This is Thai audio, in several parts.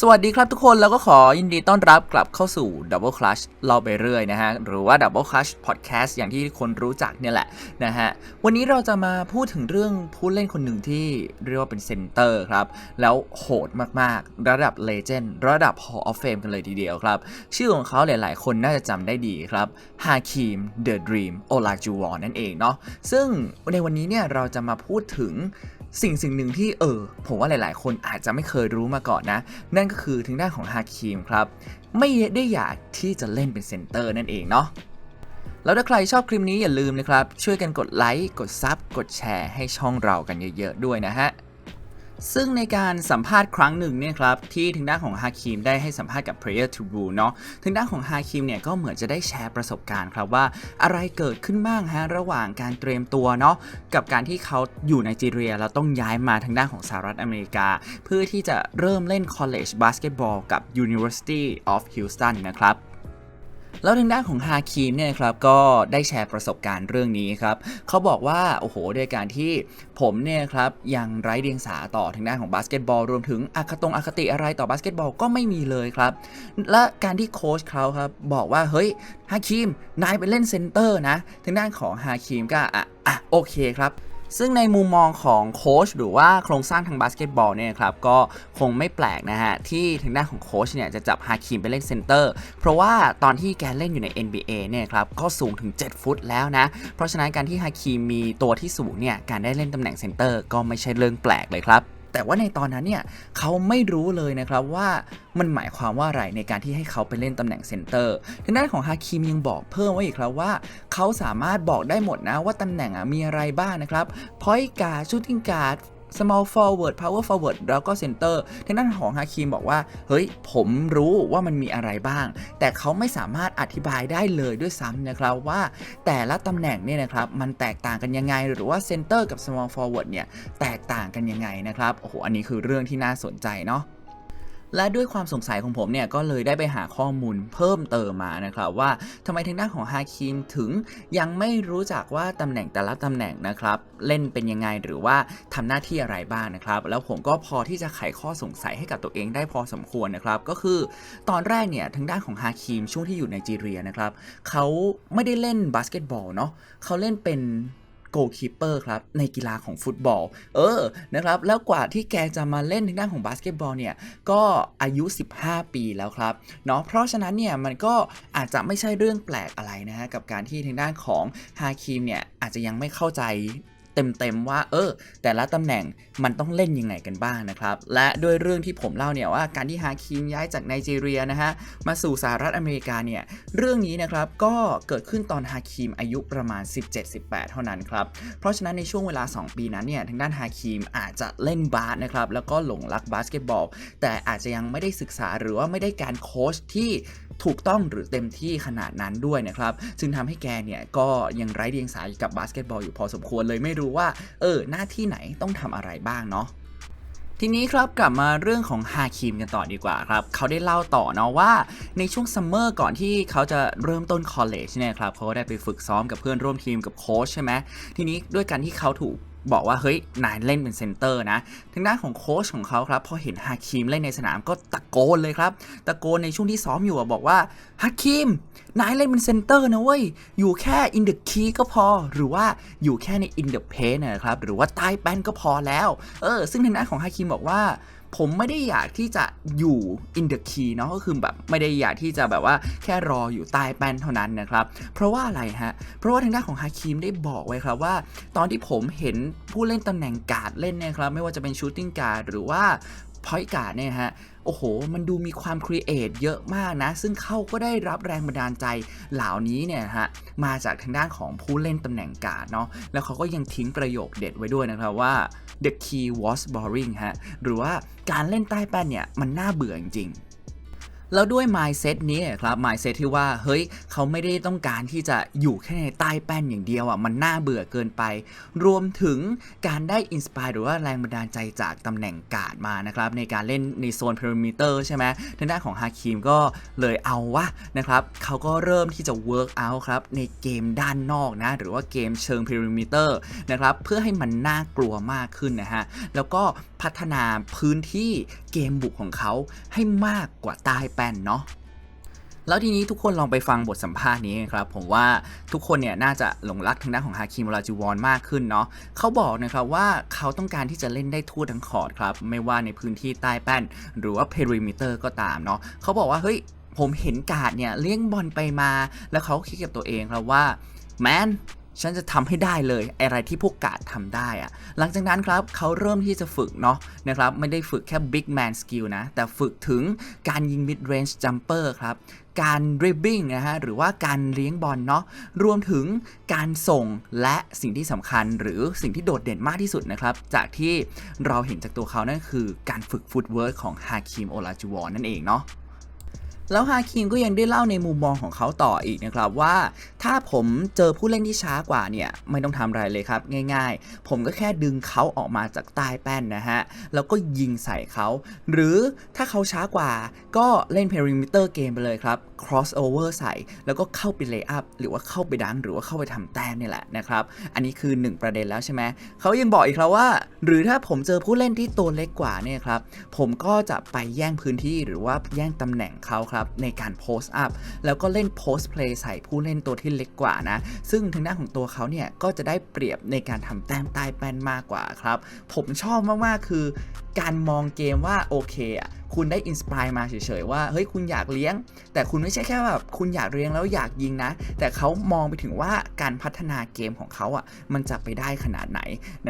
สวัสดีครับทุกคนแล้วก็ขอยินดีต้อนรับกลับเข้าสู่ Double Clutch เราไปเรื่อยนะฮะ หรือว่า Double Clutch Podcast อย่างที่คนรู้จักเนี่ยแหละนะฮะ วันนี้เราจะมาพูดถึงเรื่องผู้เล่นคนหนึ่งที่เรียกว่าเป็นเซนเตอร์ครับ แล้วโหดมากๆ ระดับเลเจนด์ระดับ Hall of Fame กันเลยทีเดียวครับ ชื่อของเขาหลายๆ คนน่าจะจำได้ดีครับฮาคิมเดอะดรีมโอลาจูวอนนั่นเองเนาะซึ่งในวันนี้เนี่ยเราจะมาพูดถึง สิ่งสิ่งหนึ่งที่เออผมว่าหลาย ๆ คนอาจจะไม่เคยรู้มาก่อนนะ นั่นก็คือทางด้านของฮาคิมครับ ไม่ได้อยากที่จะเล่นเป็นเซนเตอร์นั่นเองเนาะแล้วถ้าใครชอบคลิปนี้อย่าลืมนะครับ ช่วยกันกดไลค์ กดซับ กดแชร์ให้ช่องเรากันเยอะ ๆ ด้วยนะฮะ ซึ่งในการสัมภาษณ์ครั้งหนึ่งเนี่ยครับที่ทางด้านของฮาคิมได้ให้สัมภาษณ์กับ Prayer to Blue เนาะทางด้านของฮาคิมเนี่ยก็เหมือนจะได้แชร์ประสบการณ์ครับว่าอะไรเกิดขึ้นบ้างฮะระหว่างการเตรียมตัวเนาะกับการที่เขาอยู่ในจีเรียแล้วต้องย้ายมาทางด้านของสหรัฐอเมริกา เพื่อที่จะเริ่มเล่น College Basketball กับ University of Houston นะครับ แล้วทางด้านของฮาคิมเนี่ยครับก็ได้แชร์ประสบการณ์เรื่องนี้ครับเขาบอกว่าโอ้โหด้วยการที่ผมเนี่ยครับยังไร้เดียงสาต่อทางด้านของบาสเกตบอลรวมถึงอคตงอคติอะไรต่อบาสเกตบอลก็ไม่มีเลยครับ และการที่โค้ชเขาครับบอกว่าเฮ้ยฮาคิมนายไปเล่นเซนเตอร์นะทางด้านของฮาคิมก็อะอะโอเคครับ ซึ่งในมุมมองของโค้ชหรือว่าโครงสร้างทางบาสเกตบอลเนี่ยครับก็คงไม่แปลกนะฮะ ที่ทางด้านของโค้ชเนี่ยจะจับฮาคิมไปเล่นเซนเตอร์ เพราะว่าตอนที่แกเล่นอยู่ใน NBA เนี่ยครับก็สูงถึง 7 ฟุตแล้วนะ เพราะฉะนั้นการที่ฮาคิมมีตัวที่สูงเนี่ยการได้เล่นตำแหน่งเซนเตอร์ก็ไม่ใช่เรื่องแปลกเลยครับ แต่ว่าในตอนนั้นเนี่ยเขาไม่รู้เลยนะครับว่ามันหมายความว่าอะไรในการที่ให้เขาไปเล่นตำแหน่งเซนเตอร์ทางด้านของฮาคิมยังบอกเพิ่มไว้อีกครับว่า เขาสามารถบอกได้หมดนะว่าตำแหน่งอะมีอะไรบ้างนะครับ point guard shooting guard small forward power forward แล้วก็ center ทางด้านของฮาคิมบอกว่า เฮ้ย ผมรู้ว่ามันมีอะไรบ้าง แต่เขาไม่สามารถอธิบายได้เลยด้วยซ้ำนะครับว่า แต่ละตำแหน่งเนี่ยนะครับมันแตกต่างกันยังไง หรือว่า center กับ small forward เนี่ยแตกต่างกันยังไงนะครับโอ้โหอันนี้คือเรื่องที่น่าสนใจเนาะ และด้วยความสงสัยของผมเนี่ยก็เลยได้ไปหาข้อมูลเพิ่มเติมมานะครับว่าทำไมทางด้านของฮาคิมถึงยังไม่รู้จักว่าตำแหน่งแต่ละตำแหน่งนะครับ เล่นเป็นยังไงหรือว่าทำหน้าที่อะไรบ้างนะครับ แล้วผมก็พอที่จะไขข้อสงสัยให้กับตัวเองได้พอสมควรนะครับ ก็คือตอนแรกเนี่ยทางด้านของฮาคิมช่วงที่อยู่ในจีเรียนะครับเขาไม่ได้เล่นบาสเกตบอลเนาะเขาเล่นเป็น โกคีเปอร์ครับในกีฬาของฟุตบอล เออนะครับแล้วกว่าที่แกจะมาเล่นทางด้านของบาสเกตบอลเนี่ยก็อายุ 15 ปีแล้วครับเนาะเพราะฉะนั้นเนี่ยมันก็อาจจะไม่ใช่เรื่องแปลกอะไรนะฮะกับการที่ทางด้านของฮาคิมเนี่ยอาจจะยังไม่เข้าใจ เต็มๆว่าเออ แต่ละตำแหน่งมันต้องเล่นยังไงกันบ้างนะครับ และด้วยเรื่องที่ผมเล่าเนี่ยว่าการที่ฮาคิมย้ายจากไนจีเรียนะฮะมาสู่สหรัฐอเมริกาเนี่ยเรื่องนี้นะครับก็เกิดขึ้นตอนฮาคิมอายุประมาณ 17-18 เท่านั้นครับเพราะฉะนั้นในช่วงเวลา 2 ปีนั้นเนี่ยทางด้านฮาคิมอาจจะเล่นบาสนะครับแล้วก็หลงรักบาสเกตบอลแต่อาจจะยังไม่ได้ศึกษาหรือว่าไม่ได้การโค้ชที่ ถูกต้องหรือเต็มที่ขนาดนั้นด้วยนะครับจึงทำให้แกเนี่ยก็ยังไร้เดียงสายกับบาสเกตบอลอยู่พอสมควรเลยไม่รู้ว่าเออหน้าที่ไหนต้องทำอะไรบ้างเนาะทีนี้ครับกลับมาเรื่องของฮาคิมกันต่อดีกว่าครับเขาได้เล่าต่อเนาะว่าในช่วงซัมเมอร์ก่อนที่เขาจะเริ่มต้นคอลเลจเนี่ยครับเขาก็ได้ไปฝึกซ้อมกับเพื่อนร่วมทีมกับโค้ชใช่ไหมทีนี้ด้วยการที่เขาถูก บอกว่าเฮ้ยนายเล่นเป็นเซนเตอร์นะทางด้านของโค้ชของเขาครับพอเห็นฮาคิมเล่นในสนามก็ตะโกนเลยครับ ตะโกนในช่วงที่ซ้อมอยู่บอกว่าฮาคิมนายเล่นเป็นเซนเตอร์นะเว้ยอยู่แค่อินเด e คีก็พอ หรือว่าอยู่แค่ในอินเด e เพนนะครับหรือว่าใต้แป้นก็พอแล้ว เออ ซึ่งทางด้านของฮาคิมบอกว่า ผมไม่ได้อยากที่จะอยู่ in the key เนาะก็คือแบบไม่ได้อยากที่จะแบบว่าแค่รออยู่ใต้แป้นเท่านั้นนะครับ เพราะว่าอะไรฮะ เพราะว่าทางด้านของฮาคิมได้บอกไว้ครับว่า ตอนที่ผมเห็นผู้เล่นตำแหน่งการ์ดเล่นเนี่ยครับ ไม่ว่าจะเป็นชูตติ้งการ์ดหรือว่า point guard เนี่ยฮะโอ้โห มันดูมีความครีเอทเยอะมากนะ ซึ่งเขาก็ได้รับแรงบันดาลใจเหล่านี้เนี่ยฮะ มาจากทางด้านของผู้เล่นตำแหน่งการ์ดเนาะ แล้วเขาก็ยังทิ้งประโยคเด็ดไว้ด้วยนะครับว่า the key was boring ฮะ หรือว่าการเล่นใต้แป้นเนี่ย มันน่าเบื่อจริง แล้วด้วย mindset นี้ครับ mindset ที่ว่าเฮ้ยเขาไม่ได้ต้องการที่จะอยู่แค่ในใต้แป้นอย่างเดียวอะมันน่าเบื่อเกินไป รวมถึงการได้อินสปายหรือว่าแรงบันดาลใจจากตำแหน่งการ์ดมานะครับ ในการเล่นในโซน perimeter ใช่ไหมทางด้านของฮาคิมก็เลยเอาวะนะครับเขาก็เริ่มที่จะ work out ครับในเกมด้านนอกนะ หรือว่าเกมเชิง perimeter นะครับเพื่อให้มันน่ากลัวมากขึ้นนะฮะแล้วก็ พัฒนาพื้นที่เกมบุกของเขาให้มากกว่าใต้แป้นเนาะแล้วทีนี้ทุกคนลองไปฟังบทสัมภาษณ์นี้ครับ ผมว่าทุกคนเนี่ยน่าจะหลงรักทางด้านของฮาคิมราจูวอนมากขึ้นเนาะเขาบอกนะครับว่าเขาต้องการที่จะเล่นได้ทั่วทั้งคอร์ดครับ ไม่ว่าในพื้นที่ใต้แป้น หรือว่าเพริมิเตอร์ก็ตามเนาะเขาบอกว่าเฮ้ยผมเห็นกาดเนี่ยเลี้ยงบอลไปมา แล้วเขาคิดกับตัวเองครับว่าแมน ฉันจะทำให้ได้เลยอะไรที่พวกกาดทำได้อะหลังจากนั้นครับเขาเริ่มที่จะฝึกเนาะนะครับไม่ได้ฝึกแค่ big man skill นะ แต่ฝึกถึงการยิง mid range jumper ครับการ dribbling นะฮะหรือว่าการเลี้ยงบอลเนาะรวมถึงการส่งและสิ่งที่สำคัญหรือสิ่งที่โดดเด่นมากที่สุดนะครับ จากที่เราเห็นจากตัวเขานั่นคือการฝึกฟุตเวิร์กของฮาคิมโอลาจูวอนนั่นเองเนาะ แล้วฮาคิมก็ยังได้เล่าในมุมมองของเขาต่ออีกนะครับว่า ถ้าผมเจอผู้เล่นที่ช้ากว่าเนี่ยไม่ต้องทำอะไรเลยครับง่าย ๆ ผมก็แค่ดึงเขาออกมาจากใต้แป้นนะฮะแล้วก็ยิงใส่เขา หรือถ้าเขาช้ากว่าก็เล่น perimeter เกมไปเลยครับ cross over ใส่ แล้วก็เข้าไป lay up หรือว่าเข้าไปดังหรือว่าเข้าไปทำแต้มนี่แหละนะครับ อันนี้คือ 1 ประเด็นแล้วใช่ไหมเขายังบอกอีกครับว่า หรือถ้าผมเจอผู้เล่นที่ตัวเล็กกว่าเนี่ยครับผมก็จะไปแย่งพื้นที่หรือว่าแย่งตำแหน่งเขาครับในการโพสต์อัพแล้วก็เล่นโพสต์เพลย์ใส่ผู้เล่นตัวที่เล็กกว่านะ ซึ่งทางด้านของตัวเขาเนี่ยก็จะได้เปรียบในการทำแต้มใต้แป้นมากกว่าครับ ผมชอบมาก ๆ คือ การมองเกมว่าโอเคอะคุณได้อินสปายมาเฉยๆว่าเฮ้ยคุณอยากเลี้ยง แต่คุณไม่ใช่แค่แบบคุณอยากเลี้ยงแล้วอยากยิงนะ แต่เขามองไปถึงว่าการพัฒนาเกมของเขาอะมันจะไปได้ขนาดไหน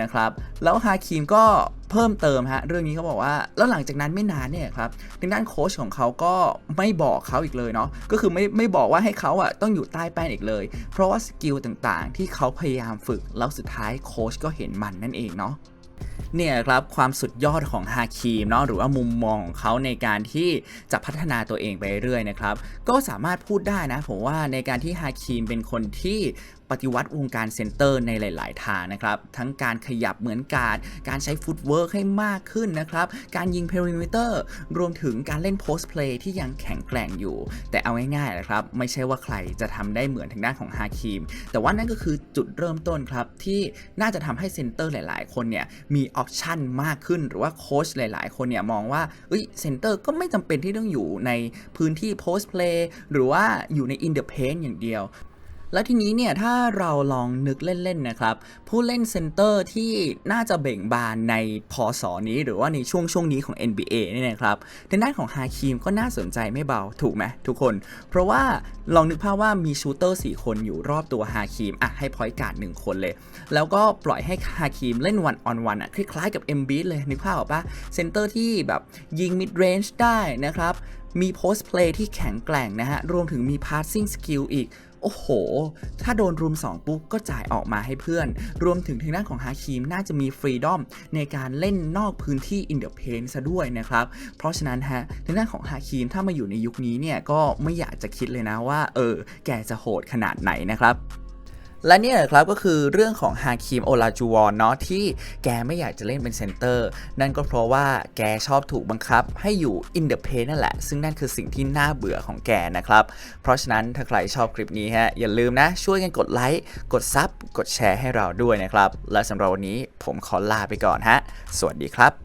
นะครับ แล้วฮาคิมก็ เพิ่มเติมฮะเรื่องนี้เขาบอกว่าแล้วหลังจากนั้นไม่นานเนี่ยครับทางด้านโค้ชของเขาก็ไม่บอกเขาอีกเลยเนาะก็คือไม่ไม่บอกว่าให้เขาอะต้องอยู่ใต้แป้นอีกเลย เพราะว่าสกิลต่างๆ ที่เขาพยายามฝึกแล้วสุดท้ายโค้ชก็เห็นมันนั่นเองเนาะ เนี่ยครับความสุดยอดของฮาคิมเนาะหรือว่ามุมมองของเขาในการที่จะพัฒนาตัวเองไปเรื่อยนะครับก็สามารถพูดได้นะผมว่าในการที่ฮาคิมเป็นคนที่ปฏิวัติวงการเซนเตอร์ในหลาย ๆ ทางนะครับ ทั้งการขยับเหมือนการการใช้ฟุตเวิร์กให้มากขึ้นนะครับ การยิงเพริมิเตอร์ รวมถึงการเล่นโพสต์เพลย์ที่ยังแข็งแกร่งอยู่ แต่เอาง่ายๆนะครับ ไม่ใช่ว่าใครจะทำได้เหมือนทางด้านของฮาคิมแต่ว่านั่นก็คือจุดเริ่มต้นครับ ที่น่าจะทำให้เซนเตอร์หลาย ๆ คนเนี่ยมีออปชันมากขึ้น หรือว่าโค้ชหลาย ๆ คนเนี่ยมองว่าเอ้ยเซนเตอร์ก็ไม่จำเป็นที่ต้องอยู่ในพื้นที่โพสต์เพลย์หรือว่าอยู่ในอินเด e เพนอย่างเดียว แล้วทีนี้เนี่ยถ้าเราลองนึกเล่นๆนะครับ ผู้เล่นเซนเตอร์ที่น่าจะเบ่งบานในพศนี้ หรือว่าในช่วงช่วงนี้ของ NBA เนี่ยนะครับในด้านของฮาคิมก็น่าสนใจไม่เบาถูกไหมทุกคน เพราะว่าลองนึกภาพว่ามีชูเตอร์4 คนอยู่รอบตัวฮาคิมอะให้พอยต์การ์ด1คนเลย แล้วก็ปล่อยให้ฮาคิมเล่นวันออนวันอะคล้ายๆกับ m b บีเลยนึกภาพออกปะเซนเตอร์ที่แบบยิงมิดเรนจ์ได้นะครับมีโพสต์เพลย์ที่แข็งแกร่งนะฮะ รวมถึงมีพาสซิ่งสกิลอีก โอ้โห ถ้าโดนรุม 2 ปุ๊บก็จ่ายออกมาให้เพื่อน รวมถึงทางด้านของฮาคิมน่าจะมีฟรีดอมในการเล่นนอกพื้นที่อินเด e เพนซะด้วยนะครับ เพราะฉะนั้นฮะทางด้านของฮาคิมถ้ามาอยู่ในยุคนี้เนี่ยก็ไม่อยากจะคิดเลยนะว่า เออ แกจะโหดขนาดไหนนะครับ และเนี่ยครับก็คือเรื่องของฮาคิมโอลาจูวอนเนาะที่แกไม่อยากจะเล่นเป็นเซนเตอร์ นั่นก็เพราะว่าแกชอบถูกบังคับให้อยู่อินเด e เพนนั่นแหละ ซึ่งนั่นคือสิ่งที่น่าเบื่อของแกนะครับ เพราะฉะนั้นถ้าใครชอบคลิปนี้ฮะอย่าลืมนะ ช่วยกันกดไลค์กดซับกดแชร์ให้เราด้วยนะครับ และสำหรับวันนี้ผมขอลาไปก่อนฮะ สวัสดีครับ